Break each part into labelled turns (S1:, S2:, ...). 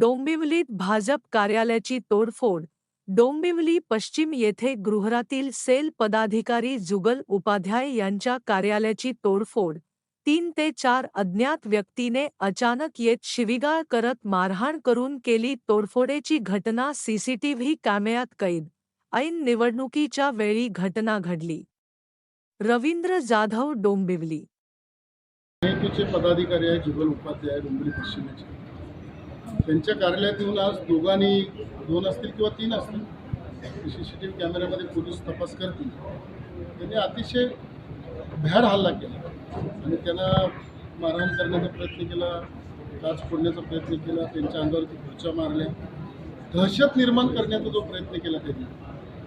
S1: डोंबिवलीत भाजप कार्यालयाची तोडफोड. डोंबिवली पश्चिम येथे गृहरातील सेल पदाधिकारी जुगल उपाध्याय यांच्या कार्यालयाची तोडफोड. तीन ते चार अज्ञात व्यक्तीने अचानक येत शिविगाळ करत मारहाण करून केली तोडफोडेची घटना सीसीटीव्ही कॅमेऱ्यात कैद. ऐन निवडणुकीच्या वेळी घटना घडली. रवींद्र जाधव डोंबिवली.
S2: पदाधिकारी आहे जुगल उपाध्याय डोंबिवली पश्चिमेचे. त्यांच्या कार्यालयात येऊन आज दोघांनी दोन असतील किंवा तीन असतील सी सी टी व्ही कॅमेऱ्यामध्ये पोलीस तपास करतील. त्यांनी अतिशय भ्याड हल्ला केला. आणि त्यांना मारहाण करण्याचा प्रयत्न केला काच फोडण्याचा प्रयत्न केला त्यांच्या अंगावरती खुर्च्या मारल्या. दहशत निर्माण करण्याचा जो प्रयत्न केला त्यांनी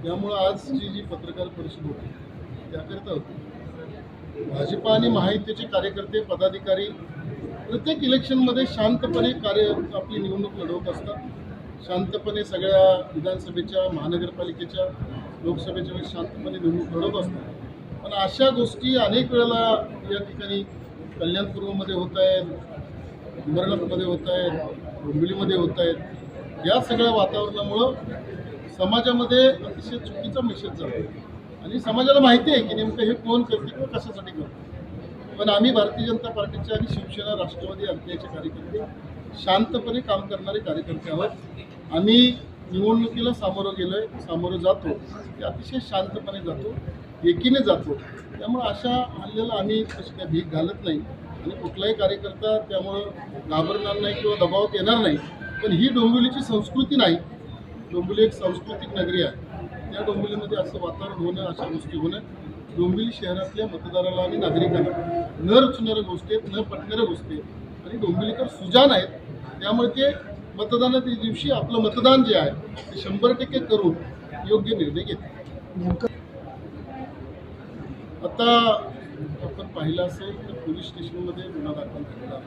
S2: त्यामुळं आजची जी पत्रकार परिषद होती त्याकरिता होती. भाजपा आणि महायुतीचे कार्यकर्ते पदाधिकारी प्रत्येक इलेक्शनमध्ये शांतपणे कार्य आपली निवडणूक लढवत असतात. शांतपणे सगळ्या विधानसभेच्या महानगरपालिकेच्या लोकसभेच्या वेळेस शांतपणे निवडणूक लढवत असतात. पण अशा गोष्टी अनेक वेळेला या ठिकाणी कल्याणपूर्वमध्ये होत आहेत उमरनाथमध्ये होत आहेत डोंबिवलीमध्ये होत आहेत. या सगळ्या वातावरणामुळं समाजामध्ये अतिशय चुकीचा मेसेज आहे आणि समाजाला माहिती आहे की नेमकं हे कोण करते किंवा कशासाठी करते. पण आम्ही भारतीय जनता पार्टीचे आणि शिवसेना राष्ट्रवादी आरपीआयचे कार्यकर्ते शांतपणे काम करणारे कार्यकर्ते आहोत. आम्ही निवडणुकीला सामोरं गेलोय सामोरं जातो. ते अतिशय शांतपणे जातो एकीने जातो. त्यामुळं अशा हल्ल्याला आम्ही तशी काही भीक घालत नाही. आणि कुठलाही कार्यकर्ता त्यामुळं घाबरणार नाही किंवा दबावात येणार नाही. पण ही डोंबिवलीची संस्कृती नाही. डोंबिवली एक सांस्कृतिक नगरी आहे. त्या डोंबिवलीमध्ये असं वातावरण होणं अशा गोष्टी होणं डोंबिवली शहरातल्या मतदाराला आणि नागरिकांना न रुचणाऱ्या गोष्टी आहेत न पटणाऱ्या गोष्टी आहेत. आणि डोंबिवलीकर सुजान आहेत. त्यामुळे ते मतदानाच्या दिवशी आपलं मतदान जे आहे ते शंभर टक्के करून योग्य निर्णय घेतात. आता आपण पाहिलं असेल तर पोलीस स्टेशनमध्ये गुन्हा दाखल झालेला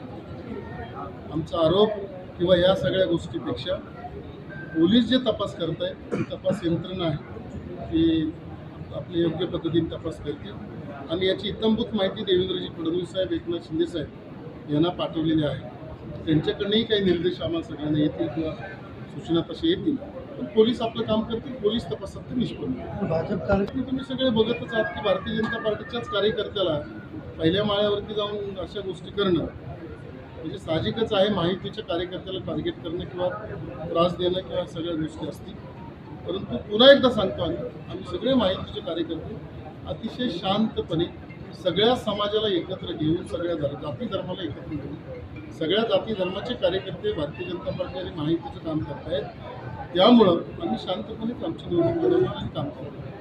S2: आमचा आरोप किंवा या सगळ्या गोष्टीपेक्षा पोलीस जे तपास करत आहेत तपास यंत्रणा आहे ती आपले योग्य पद्धतीने तपास करतील आणि याची इतंभूत माहिती देवेंद्रजी फडणवीस साहेब एकनाथ शिंदे साहेब यांना पाठवलेली आहे. त्यांच्याकडनंही काही निर्देश आम्हाला सगळ्यांना येतील किंवा सूचना तशा येतील. पण पोलीस आपलं काम करतील पोलीस तपासात ते निष्पन्न.
S3: भाजप
S2: तुम्ही सगळे बघतच आहात की भारतीय जनता पार्टीच्याच कार्यकर्त्याला पहिल्या माळ्यावरती जाऊन अशा गोष्टी करणं म्हणजे साहजिकच आहे माहितीच्या कार्यकर्त्याला टार्गेट करणं किंवा त्रास देणं किंवा सगळ्या गोष्टी असतील. परंतु पुन्हा एकदा सांगतो आम्ही आम्ही सगळे माहितीचे कार्यकर्ते अतिशय शांतपणे सगळ्या समाजाला एकत्र घेऊन सगळ्या धर जाती धर्माला एकत्र घेऊन सगळ्या जाती धर्माचे कार्यकर्ते भारतीय जनता पार्टी आणि माहितीचं काम करतायत. त्यामुळं आम्ही शांतपणेच आमची निवडणूक आणि काम करतो